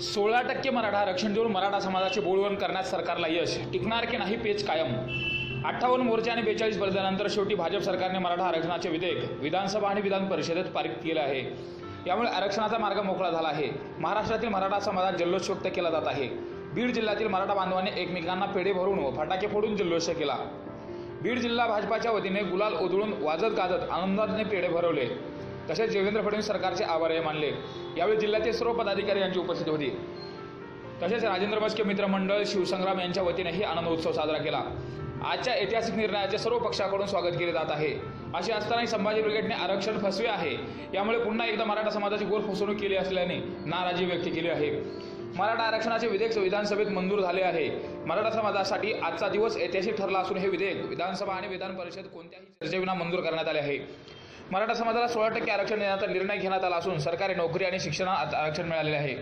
सोळा टक्के मराठा आरक्षण देऊन मराठा समाजाचे बोलवण करण्यात सरकारला यश. टिकणार की नाही पेच कायम. अठ्ठावन्न मोर्चे आणि बेचाळीस बदलानंतर शेवटी भाजप सरकारने मराठा आरक्षणाचे विधेयक विधानसभा आणि विधान परिषदेत पारित केले आहे. यामुळे आरक्षणाचा मार्ग मोकळा झाला आहे. महाराष्ट्रातील मराठा समाजात जल्लोष व्यक्त केला जात आहे. बीड जिल्ह्यातील मराठा बांधवांनी एकमेकांना पेढे भरून व फटाके फोडून जल्लोष केला. बीड जिल्हा भाजपाच्या वतीने गुलाल उधळून वाजत गाजत आनंदाने पेढे भरवले. तसेच देवेंद्र फडणवीस सरकारचे आभारही मानले. यावेळी जिल्ह्यातील सर्व पदाधिकारी यांची उपस्थिती होती. तसेच राजेंद्र बसके मित्रमंडळ शिवसंग्राम यांच्या वतीनेही आनंद उत्सव साजरा केला. आजच्या ऐतिहासिक निर्णयाचे सर्व पक्षाकडून स्वागत केले जात आहे. असे असतानाही संभाजी ब्रिगेडने आरक्षण फसवे आहे. यामुळे पुन्हा एकदा मराठा समाजाची गोल फसवणूक केली असल्याने नाराजी व्यक्त केली आहे. मराठा आरक्षणाचे विधेयक विधानसभेत मंजूर झाले आहे. मराठा समाजासाठी आजचा दिवस ऐतिहासिक ठरला असून हे विधेयक विधानसभा आणि विधान परिषद कोणत्याही चर्चेविना मंजूर करण्यात आले आहे. मराठा समाजाला सोळा टक्के आरक्षण देण्याचा निर्णय घेण्यात आला असून सरकारी नोकरी आणि शिक्षणात आरक्षण मिळालेले आहे.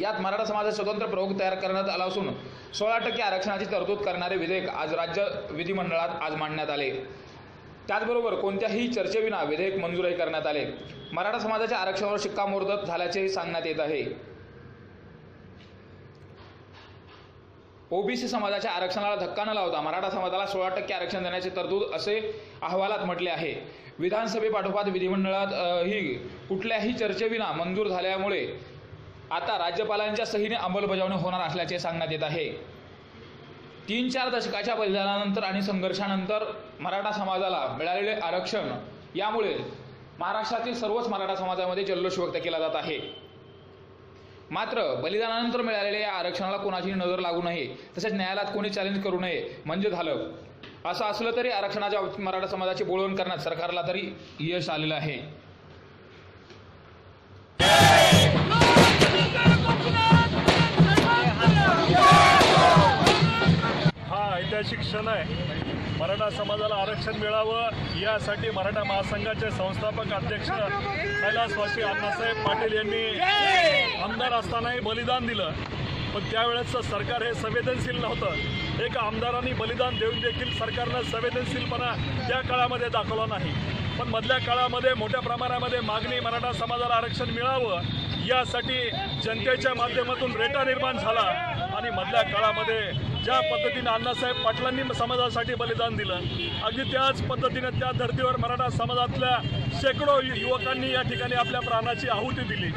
यात मराठा समाजात स्वतंत्र प्रयोग तयार करण्यात आला असून सोळा टक्के आरक्षणाची तरतूद करणारे विधेयक आज राज्य विधिमंडळात आज मांडण्यात आले. त्याचबरोबर कोणत्याही चर्चेविना विधेयक मंजूरही करण्यात आले. मराठा समाजाच्या आरक्षणावर शिक्कामोर्तब झाल्याचेही सांगण्यात येत आहे. ओबीसी समाजाच्या आरक्षणाला धक्का न लावता मराठा समाजाला सोळा टक्के आरक्षण देण्याची तरतूद असे अहवालात म्हटले आहे. विधानसभेपाठोपाठ विधिमंडळात ही कुठल्याही चर्चेविना मंजूर झाल्यामुळे आता राज्यपालांच्या सहीने अंमलबजावणी होणार असल्याचे सांगण्यात येत आहे. तीन चार दशकाच्या बलिदानानंतर आणि संघर्षानंतर मराठा समाजाला मिळालेले आरक्षण यामुळे महाराष्ट्रातील सर्वच मराठा समाजामध्ये जल्लोष व्यक्त केला जात आहे. मात्र बलिदानानंतर मिळालेल्या या आरक्षणाला कोणाची नजर लागू नये तसेच न्यायालयात कोणी चॅलेंज करू नये म्हणजे झालं. असं असलं तरी आरक्षणाच्या मराठा समाजाची बोळवण करण्यात सरकारला तरी यश आलेलं आहे. शिक्षण ऐतिहासिक क्षण आहे. मराठा समाजाला आरक्षण मिळावं यासाठी मराठा महासंघाचे संस्थापक अध्यक्ष कैलासवासी अण्णासाहेब पाटील यांनी आमदार असतानाही बलिदान दिलं. पण त्यावेळेचं सरकार हे संवेदनशील नव्हतं. एका आमदारांनी बलिदान देऊन देखील सरकारनं संवेदनशीलपणा त्या काळामध्ये दाखवला नाही. पण मधल्या काळामध्ये मोठ्या प्रमाणामध्ये मागणी मराठा समाजाला आरक्षण मिळावं यासाठी जनतेच्या माध्यमातून रेटा निर्माण झाला. आणि मधल्या काळामध्ये ज्या पद्धतीने अण्णासाहेब पाटलांनी समाजासाठी बलिदान दिलं अगदी त्याच पद्धतीने त्या धर्तीवर मराठा समाजातल्या शेकडो युवकांनी या ठिकाणी आपल्या प्राणाची आहुती दिली.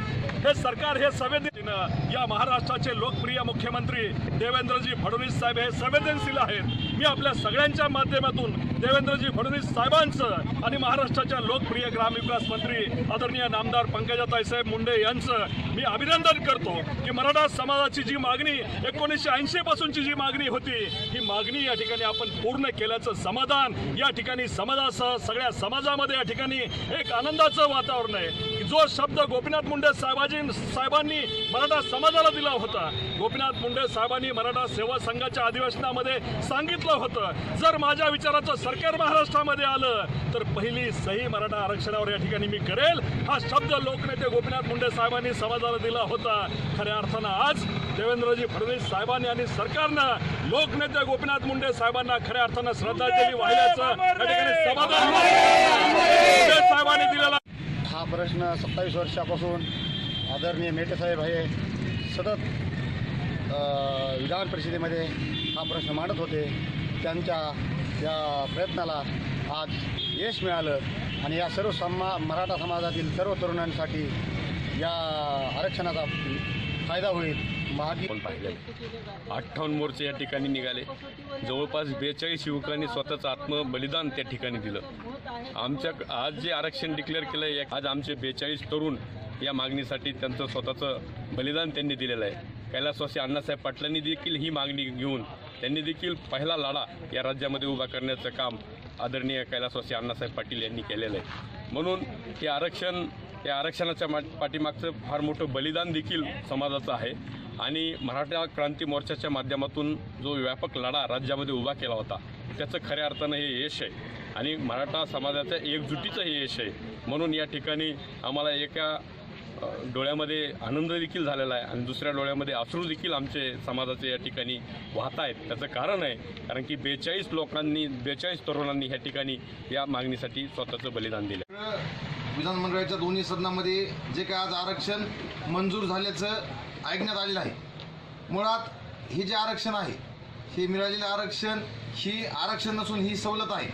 हे सरकार हे संवेदनशील या महाराष्ट्राचे लोकप्रिय मुख्यमंत्री देवेंद्रजी फडणवीस साहेब हे संवेदनशील आहेत. मी आपल्या सगळ्यांच्या माध्यमातून देवेंद्रजी फडणवीस साहेबांचं आणि महाराष्ट्राच्या लोकप्रिय ग्रामविकास मंत्री आदरणीय नामदार पंकजाताई साहेब मुंडे यांचं मी अभिनंदन करतो की मराठा समाजाची जी मागणी एकोणीसशे ऐंशी पासूनची जी मागणी होती ही मागणी या ठिकाणी आपण पूर्ण केल्याचं समाधान या ठिकाणी समाजासह सगळ्या समाजामध्ये या ठिकाणी एक आनंदाचं वातावरण आहे. जो शब्द गोपीनाथ मुंडे साहेबाजी साहेबांनी मराठा समाजाला दिला होता. गोपीनाथ मुंडे साहेबांनी मराठा सेवा संघाच्या अधिवेशनामध्ये सांगितलं होतं. जर माझ्या विचाराचं सरकार महाराष्ट्रामध्ये आलं तर पहिली सही मराठा आरक्षणावर या ठिकाणी मी करेल. हा शब्द लोकनेते गोपीनाथ मुंडे साहेबांनी समाजाला दिला होता. खऱ्या अर्थानं आज देवेंद्रजी फडणवीस साहेबांनी आणि सरकारनं लोकनेते गोपीनाथ मुंडे साहेबांना खऱ्या अर्थानं श्रद्धांजली वाहिल्याचं या ठिकाणी समाधान मुंडे साहेबांनी दिलेला हा प्रश्न सत्तावीस वर्षापासून आदरणीय मेटेसाहेब हे सतत विधान परिषदेमध्ये हा प्रश्न मांडत होते. त्यांच्या या प्रयत्नाला आज यश मिळालं आणि या सर्व समा मराठा समाजातील सर्व तरुणांसाठी या आरक्षणाचा फायदा होईल. मागी आपण पाहिले अठ्ठावन्न मोर्चे या ठिकाणी निघाले. जवळपास बेचाळीस युवकांनी स्वतःचं आत्मबलिदान त्या ठिकाणी दिलं. आमच्या आज जे आरक्षण डिक्लेअर केलं आहे आज आमचे बेचाळीस तरुण या मागणीसाठी त्यांचं स्वतःचं बलिदान त्यांनी दिलेलं आहे. कैलासवासी अण्णासाहेब पाटलांनी देखील ही मागणी घेऊन त्यांनी देखील पहिला लढा या राज्यामध्ये उभा करण्याचं काम आदरणीय कैलासवासी अण्णासाहेब पाटील यांनी केलेलं आहे. म्हणून हे आरक्षण या आरक्षणाच्या मा पाठीमागचं फार मोठं बलिदान देखील समाजाचं आहे. आणि मराठा क्रांती मोर्चाच्या माध्यमातून जो व्यापक लढा राज्यामध्ये उभा केला होता त्याचं खऱ्या अर्थानं हे यश आहे. आणि मराठा समाजाच्या एकजुटीचं हे यश आहे. म्हणून या ठिकाणी आम्हाला एका डोळ्यामध्ये आनंद देखील झालेला आहे आणि दुसऱ्या डोळ्यामध्ये अश्रू देखील आमचे समाजाचे या ठिकाणी वाहत आहेत. त्याचं कारण आहे कारण की बेचाळीस लोकांनी बेचाळीस तरुणांनी ह्या ठिकाणी या मागणीसाठी स्वतःचं बलिदान दिलं. विधानमंडळाच्या दोन्ही सदनामध्ये जे काय आज आरक्षण मंजूर झाल्याचं ऐकण्यात आलेलं आहे. मुळात हे जे आरक्षण आहे हे मिळालेलं आरक्षण ही आरक्षण नसून ही सवलत आहे.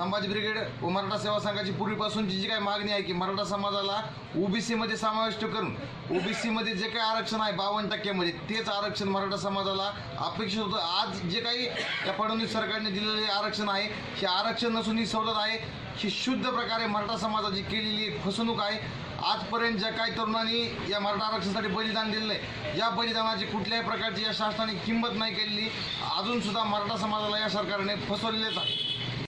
संभाजी ब्रिगेड व मराठा सेवा संघाची पूर्वीपासूनची जी काही मागणी आहे की मराठा समाजाला ओबीसीमध्ये समाविष्ट करून ओबीसीमध्ये जे काही आरक्षण आहे बावन्न टक्क्यामध्ये तेच आरक्षण मराठा समाजाला अपेक्षित होतं. आज जे काही या फडणवीस सरकारने दिलेले आरक्षण आहे हे आरक्षण नसून ही सवलत आहे. ही शुद्ध प्रकारे मराठा समाजाची केलेली एक फसवणूक आहे. आजपर्यंत ज्या काही तरुणांनी या मराठा आरक्षणासाठी बलिदान दिलेलं आहे या बलिदानाची कुठल्याही प्रकारची या शासनाने किंमत नाही केलेली. अजूनसुद्धा मराठा समाजाला या सरकारने फसवलेलेच आहे.